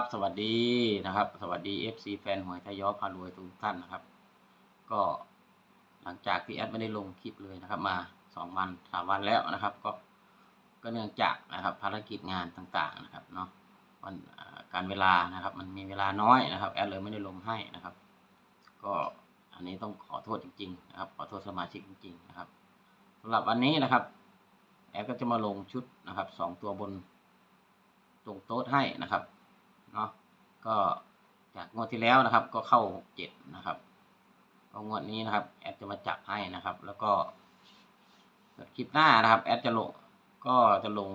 บสวัสดีนะครับ สวัสดี FC แฟนหวยทยอพารวยทุกท่านนะครับ ก็หลังจากที่แอดไม่ได้ลงคลิปเลยนะครับ มาสองวันสามวันแล้วนะครับ ก็ก็เนื่องจากนะครับภารกิจงานต่างๆนะครับเนาะวันการเวลานะครับ มันมีเวลาน้อยนะครับ แอดเลยไม่ได้ลงให้นะครับ ก็อันนี้ต้องขอโทษจริงๆนะครับขอโทษสมาชิกจริง ๆ นะครับสำหรับวันนี้นะครับ แอดก็จะมาลงชุดนะครับสองตัวบนตรงโต๊ะให้นะครับ เนาะก็จากงวดที่แล้วนะครับ ก็เข้าเจ็ดนะครับก็งวดนี้นะครับ แอดจะมาจับให้นะครับ แล้วก็คลิปหน้านะครับ แอดจะลงก็จะลง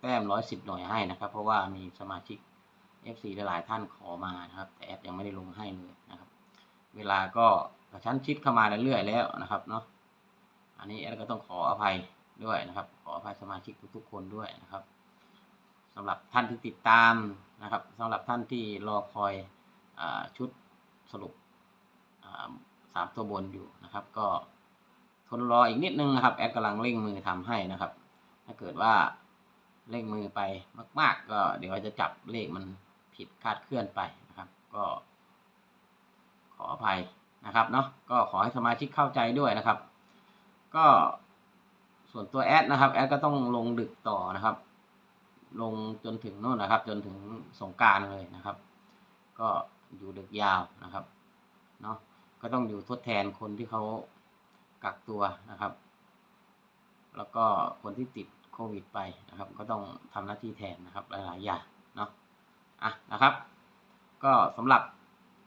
แต้มร้อยสิบหน่วยให้นะครับ เพราะว่ามีสมาชิก FC หลายๆท่านขอมานะครับ แต่แอดยังไม่ได้ลงให้เลยนะครับ เวลาก็กระชั้นชิดเข้ามาเรื่อยๆแล้วนะครับเนาะอันนี้แอดก็ต้องขออภัยด้วยนะครับ ขออภัยสมาชิกทุกๆคนด้วยนะครับ สำหรับท่านที่ติดตามนะครับสำหรับท่านที่รอคอยอชุดสรุปสามตัวบนอยู่นะครับ ก็ทนรออีกนิดนึงนะครับแอดกำลังเร่งมือทำให้นะครับ ถ้าเกิดว่าเร่งมือไปมาก ๆ ก็เดี๋ยวจะจับเลขมันผิดคาดเคลื่อนไปนะครับ ก็ ขออภัยนะครับเนาะก็ขอให้สมาชิกเข้าใจด้วยนะครับ ก็ส่วนตัวแอดนะครับแอดก็ต้องลงดึกต่อนะครับ ลงจนถึงโน่นนะครับ จนถึงสงการเลยนะครับ ก็อยู่ดึกยาวนะครับเนาะก็ต้องอยู่ทดแทนคนที่เขากักตัวนะครับ แล้วก็คนที่ติดโควิดไปนะครับ ก็ต้องทำหน้าที่แทนนะครับหลายๆอย่างเนาะอะนะครับ ก็สำหรับ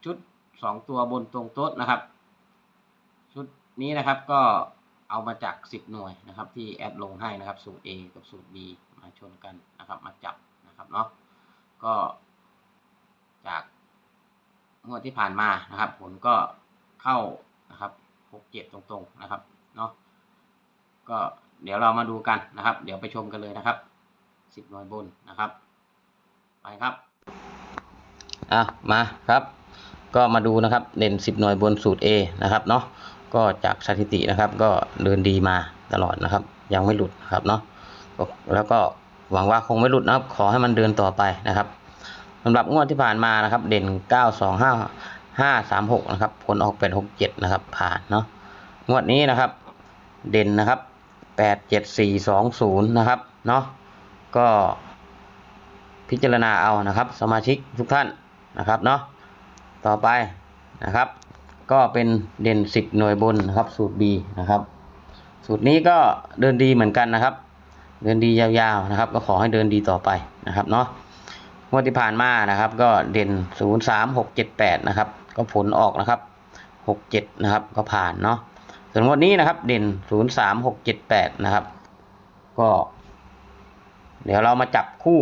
ชุดสองตัวบนตรงโต๊ะนะครับ ชุดนี้นะครับก็เอามาจาก 10 หน่วยนะครับ ที่แอดลงให้นะครับ สูตร A กับสูตร B มาชนกันนะครับมาจับนะครับเนาะก็จากงวดที่ผ่านมานะครับ ผลก็เข้านะครับ6 7ตรงๆนะครับเนาะก็เดี๋ยวเรามาดูกันนะครับ เดี๋ยวไปชมกันเลยนะครับ10หน่วยบนนะครับ ไปครับอะมาครับ ก็มาดูนะครับเด่น10หน่วยบนสูตร A นะครับเนาะก็จากสถิตินะครับก็เดินดีมาตลอดนะครับ ยังไม่หลุดนะครับเนาะ แล้วก็หวังว่าคงไม่หลุดนะครับ ขอให้มันเดินต่อไปนะครับสำหรับงวดที่ผ่านมานะครับ เด่น 9 2 5 5 3 6นะครับ ผลออก 8 6 7 นะครับ ผ่านเนาะงวดนี้นะครับ เด่นนะครับ 8 7 4 2 0 นะครับเนาะก็พิจารณาเอานะครับ สมาชิกทุกท่านนะครับเนาะต่อไปนะครับ ก็เป็นเด่น 10 หน่วยบนนะครับ สูตร B นะครับ สูตรนี้ก็เดินดีเหมือนกันนะครับ เดินดียาวๆนะครับ ก็ขอให้เดินดีต่อไปนะครับเนาะงวดที่ผ่านมานะครับ ก็เด่น 0 3 6 7 8 นะครับ ก็ผลออกนะครับ 6 7 นะครับ ก็ผ่านเนาะส่วนงวดนี้นะครับ เด่น 0 3 6 7 8 นะครับ ก็ เดี๋ยวเรามาจับคู่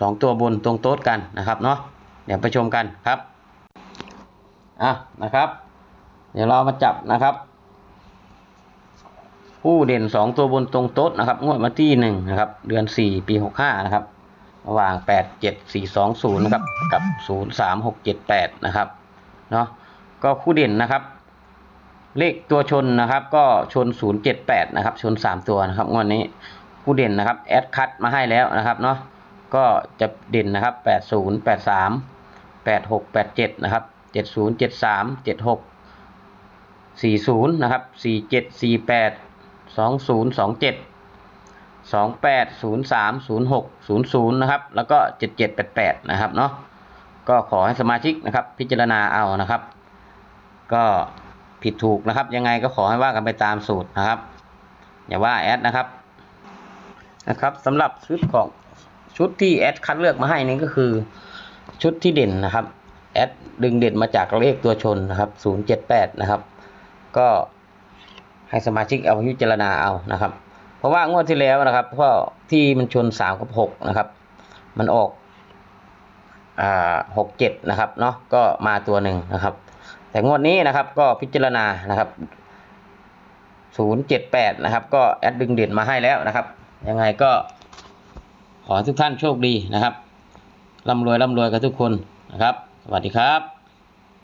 สองตัวบนตรงโต๊ะกันนะครับเนาะเดี๋ยวไปชมกันครับอะนะครับ เดี๋ยวเรามาจับนะครับ คู่เด่นสองตัวบนตรงโต๊ะนะครับงวดวันที่หนึ่งนะครับ เดือนสี่ปีหกห้านะครับ ระหว่างแปดเจ็ดสี่สองศูนย์นะครับ กับศูนย์สามหกเจ็ดแปดนะครับ เนาะก็คู่เด่นนะครับ เลขตัวชนนะครับ ก็ชนศูนย์เจ็ดแปดนะครับ ชนสามตัวนะครับงวดนี้ผู้เด่นนะครับ แอดคัดมาให้แล้วนะครับ เนาะ ก็จะเด่นนะครับ80 83 86 87นะครับ70 73 76 40นะครับ47 48 20 27 28 03 06 00 นะครับ แล้วก็ 77 88 นะครับเนาะก็ขอให้สมาชิกนะครับ พิจารณาเอานะครับ ก็ผิดถูกนะครับ ยังไงก็ขอให้ว่ากันไปตามสูตรนะครับ อย่าว่าแอดนะครับนะครับสำหรับชุดของชุดที่แอดคัดเลือกมาให้นี่ก็คือชุดที่เด่นนะครับแอดดึงเด่นมาจากเลขตัวชนนะครับ 078 นะครับ ก็ ให้สมาชิกเอาพิจารณาเอานะครับ เพราะว่างวดที่แล้วนะครับเพราะที่มันชน3กับ6นะครับ มันออกอ่า67นะครับเนาะก็มาตัวหนึ่งนะครับ แต่งวดนี้นะครับก็พิจารณานะครับ078นะครับ ก็แอดดึงเด่นมาให้แล้วนะครับ ยังไงก็ขอทุกท่านโชคดีนะครับร่ำรวยร่ำรวยกับทุกคนนะครับ สวัสดีครับ